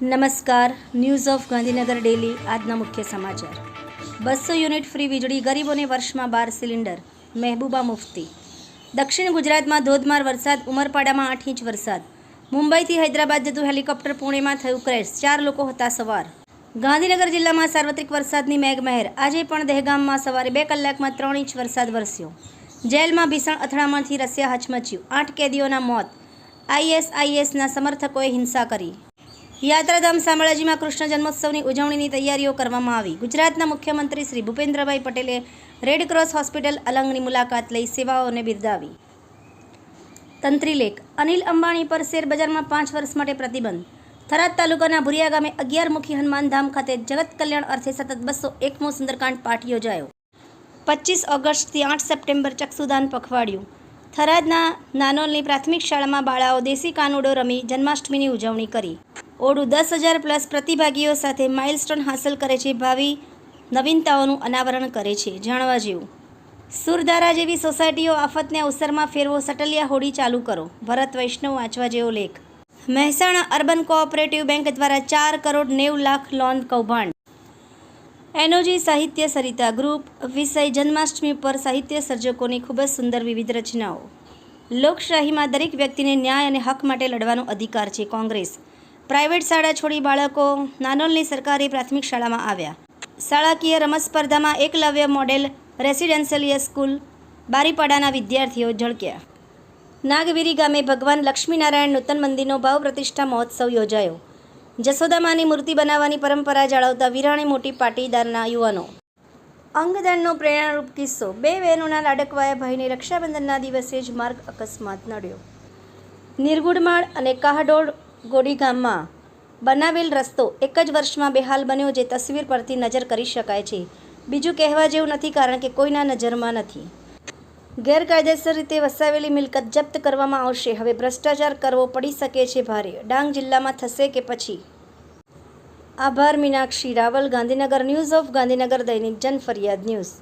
નમસ્કાર, news of Gandhinagar daily, આજના મુખ્ય સમાચાર. બસો યુનિટ ફ્રી વીજળી ગરીબોને વર્ષમાં બાર સિલિન્ડર, મહેબૂબા મુફ્તી. દક્ષિણ ગુજરાતમાં ધોધમાર વરસાદ, ઉમરપાડામાં આઠ ઇંચ વરસાદ. મુંબઈથી હૈદરાબાદ જતું હેલિકોપ્ટર પુણેમાં થયું ક્રેશ, ચાર લોકો હતા સવાર ગાંધીનગર જિલ્લામાં સાર્વત્રિક વરસાદની મેઘમહેર. આજે પણ દહેગામમાં સવારે બે કલાકમાં ત્રણ ઇંચ વરસાદ વરસ્યો. જેલમાં ભીષણ અથડામણથી રસ્યા હચમચ્યું. આઠ કેદીઓના મોત. આઈએસઆઈએસના સમર્થકોએ હિંસા કરી. યાત્રાધામ શામળાજીમાં કૃષ્ણ જન્મોત્સવની ઉજવણીની તૈયારીઓ કરવામાં આવી. ગુજરાતના મુખ્યમંત્રી શ્રી ભૂપેન્દ્રભાઈ પટેલે રેડક્રોસ હોસ્પિટલ અલંગની મુલાકાત લઈ સેવાઓને બિરદાવી. તંત્રીલેખ અનિલ અંબાણી પર શેરબજારમાં પાંચ વર્ષ માટે પ્રતિબંધ. થરાદ તાલુકાના ભુરિયા ગામે અગિયારમુખી હનુમાનધામ ખાતે જગત કલ્યાણ અર્થે સતત બસો એકમો સુંદરકાંડ પાઠ યોજાયો. પચીસ ઓગસ્ટથી આઠ સપ્ટેમ્બર ચક્ષુદાન પખવાડિયું. થરાદના નાનોલની પ્રાથમિક શાળામાં બાળાઓ દેશી કાનુડો રમી જન્માષ્ટમીની ઉજવણી કરી. ઓડું દસ હજાર પ્લસ પ્રતિભાગીઓ સાથે માઇલસ્ટોન હાંસલ કરે છે ભાવિ નવીનતાઓનું અનાવરણ કરે છે, જાણવા જેવું. સુરધારા જેવી સોસાયટીઓ આફતને અવસરમાં ફેરવો, સટલિયા હોડી ચાલુ કરો. ભરત વૈષ્ણવ વાંચવા જેવો લેખ. મહેસાણા અર્બન કોઓપરેટિવ બેંક દ્વારા ચાર કરોડ નેવું લાખ લોન કૌભાંડ. એનઓજી સાહિત્ય સરિતા ગ્રુપ, વિષય જન્માષ્ટમી પર સાહિત્ય સર્જકોની ખૂબ જ સુંદર વિવિધ રચનાઓ. લોકશાહીમાં દરેક વ્યક્તિને ન્યાય અને હક માટે લડવાનો અધિકાર છે કોંગ્રેસ. પ્રાઇવેટ શાળા છોડી બાળકો નાનોલની સરકારી પ્રાથમિક શાળામાં આવ્યા. શાળાકીય રમત સ્પર્ધામાં એકલવ્ય મોડેલ રેસિડેન્શિયલ સ્કૂલ બારીપાડાના વિદ્યાર્થીઓ ઝળક્યા. નાગવીરી ગામે ભગવાન લક્ષ્મીનારાયણ નૂતન મંદિરનો ભાવ પ્રતિષ્ઠા મહોત્સવ યોજાયો. જસોદામાની મૂર્તિ બનાવવાની પરંપરા જાળવતા વિરાણી મોટી પાટીદારના યુવાનો. અંગદાનનો પ્રેરણારૂપ કિસ્સો. બે બહેનોના લાડકવાયા ભાઈને રક્ષાબંધનના દિવસે જ માર્ગ અકસ્માત નડ્યો. નિર્ગુડમાળ અને કાહડોળ ગોડી ગામમાં બનાવેલ રસ્તો એક જ વર્ષમાં બેહાલ બન્યો જે તસવીર પરથી નજર કરી શકાય છે. બીજું કહેવા જેવું નથી કારણ કે કોઈના નજરમાં નથી. ગેરકાયદેસર રીતે વસાવેલી મિલકત જપ્ત કરવામાં આવશે. હવે ભ્રષ્ટાચાર કરવો પડી શકે છે ભારે. ડાંગ જિલ્લામાં થશે કે પછી? આભાર મીનાક્ષી રાવલ, ગાંધીનગર ન્યૂઝ ઓફ ગાંધીનગર દૈનિક જન ફરિયાદ ન્યૂઝ.